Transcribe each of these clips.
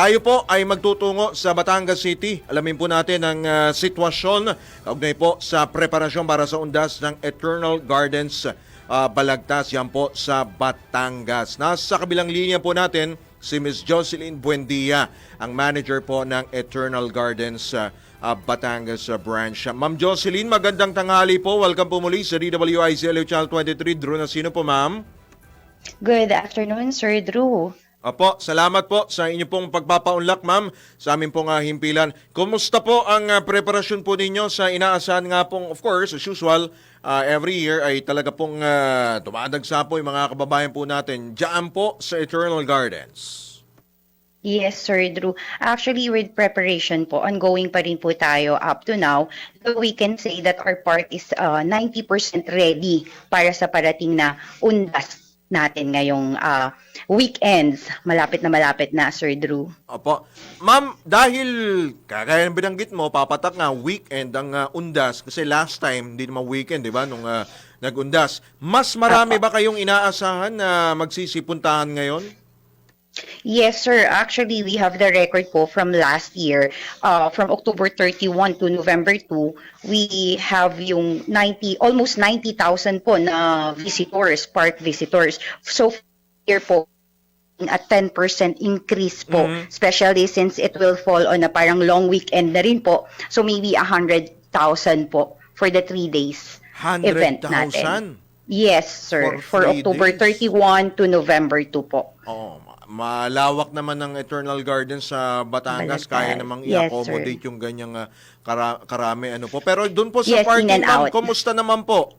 Tayo po ay magtutungo sa Batangas City. Alamin po natin ang ah, sitwasyon kaugnay po sa preparasyon para sa undas ng Eternal Gardens ah, Balagtas yan po sa Batangas. Nasa kabilang linya po natin si Ms. Jocelyn Buendia, ang manager po ng Eternal Gardens ah, Batangas branch. Ma'am Jocelyn, magandang tanghali po. Welcome po muli sa DWIC LO Channel 23. Drew Nasino po, ma'am. Good afternoon, Sir Drew. Opo, salamat po sa inyo pong pagpapaunlak, ma'am, sa aming pong ah, himpilan. Kumusta po ang ah, preparasyon po ninyo sa inaasahan nga pong, of course, as usual, ah, every year ay talaga pong uh, dumadagsa po yung mga kababayan po natin dyan po sa Eternal Gardens. Yes, Sir Drew. Actually, with preparation po, ongoing pa rin po tayo up to now. So we can say that our part is uh, 90% ready para sa parating na undas natin ngayong uh, weekends. Malapit na malapit na, Sir Drew. Opo. Ma'am, dahil kagaya ng binanggit mo, papatak nga weekend ang ah, undas kasi last time, hindi naman weekend, di ba, nung ah, nag-undas. Mas marami ba kayong inaasahan na magsisipuntahan ngayon? Yes, sir. Actually, we have the record po from last year. Uh, from October 31 to November 2, we have yung 90, almost 90,000 po na visitors, park visitors. So, here po, a 10% increase po, Mhm. especially since it will fall on a parang long weekend na rin po. So, maybe 100,000 po for the three days event natin. 100,000? Yes, sir. For For, October days. 31 to November 2 po. Ma- malawak naman ng Eternal Gardens sa Batangas. Kaya namang Yes, i-accommodate yung ganyang ah, kara- karami. Ano po. Pero doon po sa Yes, in parking, ma'am, kumusta naman po?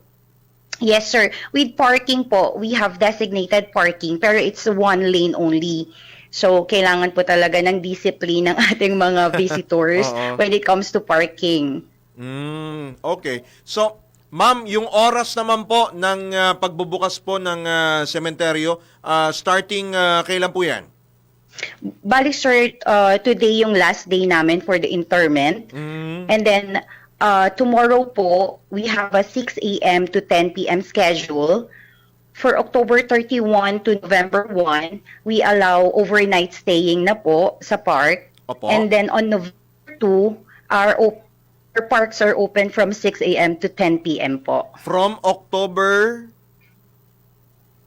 Yes, sir. With parking po, we have designated parking pero it's one lane only. So, kailangan po talaga ng discipline ng ating mga visitors when it comes to parking. Mm, okay. So, ma'am, yung oras naman po ng ah, pagbubukas po ng ah, sementeryo, ah, starting ah, kailan po yan? Bali, sir, uh, today yung last day namin for the interment. Mm, And then, uh, tomorrow po, we have a 6 a.m. to 10 p.m. schedule. For October 31 to November 1, we allow overnight staying na po sa park. Opo. And then on November 2, our, op- our parks are open from 6 a.m. to 10 p.m. po. from October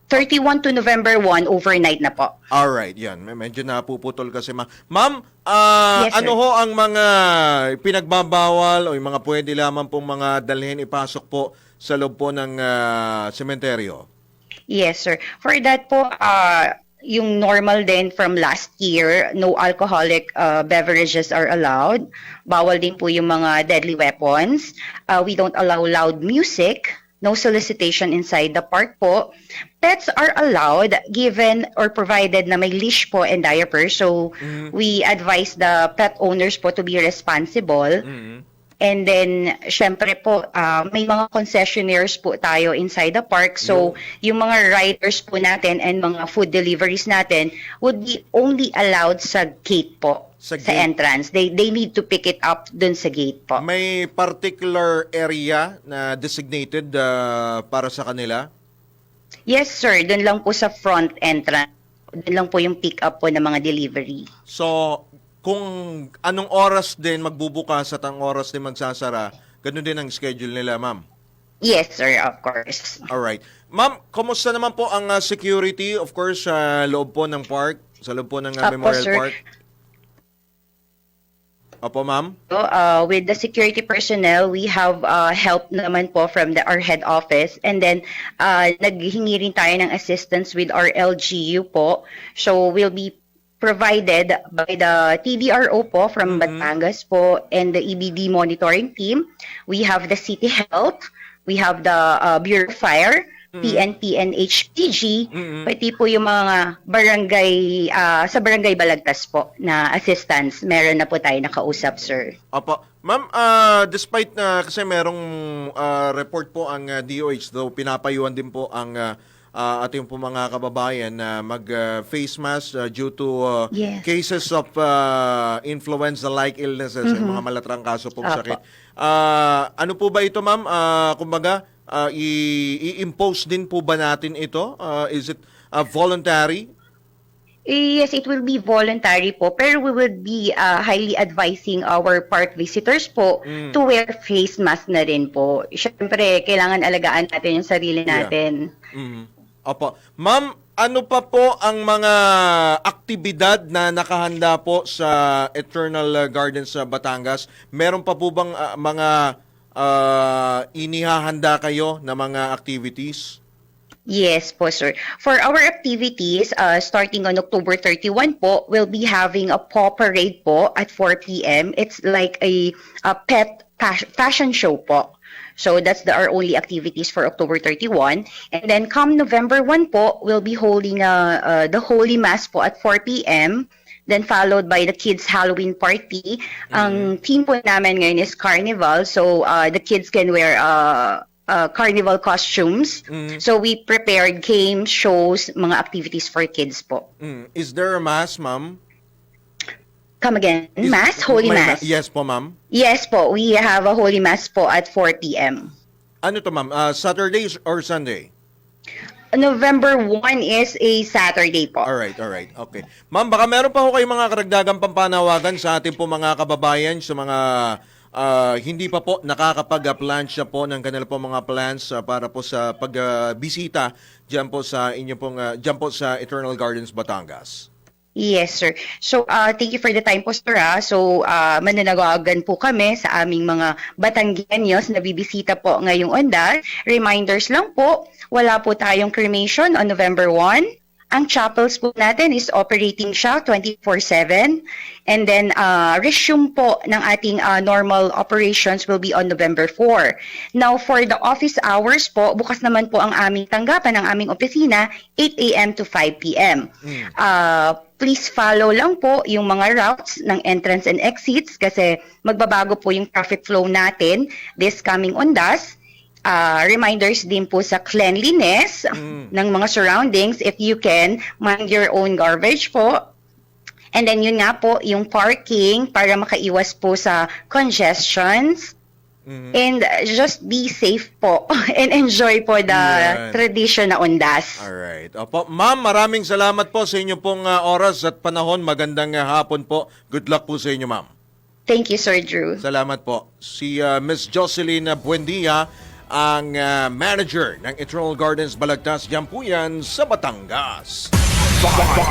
31 to November 1, overnight na po. Alright, yan. Med- Medyo napuputol kasi ma. Ma'am, ah, Yes, sir. ano ho ang mga pinagbabawal o yung mga pwede lamang pong mga dalhin ipasok po sa loob po ng ah, sementeryo? Yes, sir. For that po, uh, yung normal din from last year, no alcoholic uh, beverages are allowed. Bawal din po yung mga deadly weapons. Uh, we don't allow loud music. No solicitation inside the park po. Pets are allowed given or provided na may leash po and diaper. So, Mhm. we advise the pet owners po to be responsible. Mhm. And then, syempre po, ah, may mga concessionaires po tayo inside the park. So, yung mga riders po natin and mga food deliveries natin would be only allowed sa gate po, Sa sa, gate. entrance. They they need to pick it up dun sa gate po. May particular area na designated ah, para sa kanila? Yes, sir. Dun lang po sa front entrance. Dun lang po yung pick up po ng mga delivery. So, kung anong oras din magbubukas at ang oras din magsasara, ganun din ang schedule nila, ma'am. Yes, sir, of course. Alright. Ma'am, kumusta naman po ang ah, security, of course, sa loob po ng park, sa loob po ng Apo, Memorial sir. Park? Opo, ma'am? So, uh, with the security personnel, we have uh, help naman po from the, our head office. And then, uh, naghingi rin tayo ng assistance with our LGU po. So, we'll be provided by the TDRO po from Mhm. Batangas po and the EBD monitoring team. We have the City Health. We have the uh, Bureau of Fire, Mhm. PNP and HPG. Mhm. Pati po yung mga barangay, ah, sa barangay Balagtas po na assistance, meron na po tayo nakausap, sir. Opo. Ma'am, ah, despite na kasi merong ah, report po ang ah, DOH, though pinapayuhan din po ang ah, ah, ating po mga kababayan na mag-face mask ah, due to ah, Yes. cases of ah, influenza-like illnesses, yung mga malatrang kaso pong Opo. sakit. Ah, ano po ba ito, ma'am? Ah, kumbaga, ah, i- i-impose din po ba natin ito? Ah, is it ah, voluntary? Yes, it will be voluntary po, pero we will be uh, highly advising our park visitors po Mm. to wear face mask na rin po. Siyempre, kailangan alagaan natin yung sarili Yeah. natin. Opo. Ma'am, ano pa po ang mga aktibidad na nakahanda po sa Eternal Gardens sa Batangas? Meron pa po bang uh, mga uh, inihahanda kayo na mga activities? Yes po, sir. For our activities, uh, starting on October 31 po, we'll be having a paw parade po at 4 p.m. It's like a, a pet fashion show po. So that's the, our only activities for October 31. And then come November 1 po, we'll be holding uh, uh, the Holy Mass po at 4 p.m. Then followed by the kids Halloween party. Ang theme po namin ngayon is carnival. So uh, the kids can wear uh, uh, carnival costumes. Mm. So we prepared games, shows, mga activities for kids po. Mm. Is there a mass, ma'am? Come again. Is- Mass? Holy may Mass? ma- yes po, ma'am. Yes po. We have a Holy Mass po at 4 p.m. Ano to, ma'am? Uh, Saturday or Sunday? November 1 is a Saturday po. Alright, alright. Okay. Ma'am, baka meron pa ho kayong mga karagdagang pampanawagan sa ating po mga kababayan, sa mga ah, hindi pa po nakakapag-plan siya po ng kanila po mga plans ah, para po sa pagbisita diyan po sa inyo pong ah, diyan po sa Eternal Gardens Batangas. Yes, sir. So, uh, thank you for the time po, sir. ah. So, uh, mananawagan po kami sa aming mga Batanggenyos na bibisita po ngayong onda. Reminders lang po, wala po tayong cremation on November 1. Ang chapels po natin is operating siya 24-7. And then, uh, resume po ng ating uh, normal operations will be on November 4. Now, for the office hours po, bukas naman po ang aming tanggapan, ang aming opisina, 8 a.m. to 5 p.m. Uh, please follow lang po yung mga routes ng entrance and exits kasi magbabago po yung traffic flow natin this coming ondas. Uh, reminders din po sa cleanliness Mm. ng mga surroundings if you can mind your own garbage po. And then yun nga po, yung parking para makaiwas po sa congestions. Mhm. And uh, just be safe po and enjoy po the Yan. tradition na ondas. Alright. Opo, ma'am, maraming salamat po sa inyo pong ah, oras at panahon. Magandang ah, hapon po. Good luck po sa inyo, ma'am. Thank you, Sir Drew. Salamat po. Si uh, Miss Jocelyn Buendia, ang uh, manager ng Eternal Gardens Balagtas, diyan po yan sa Batangas.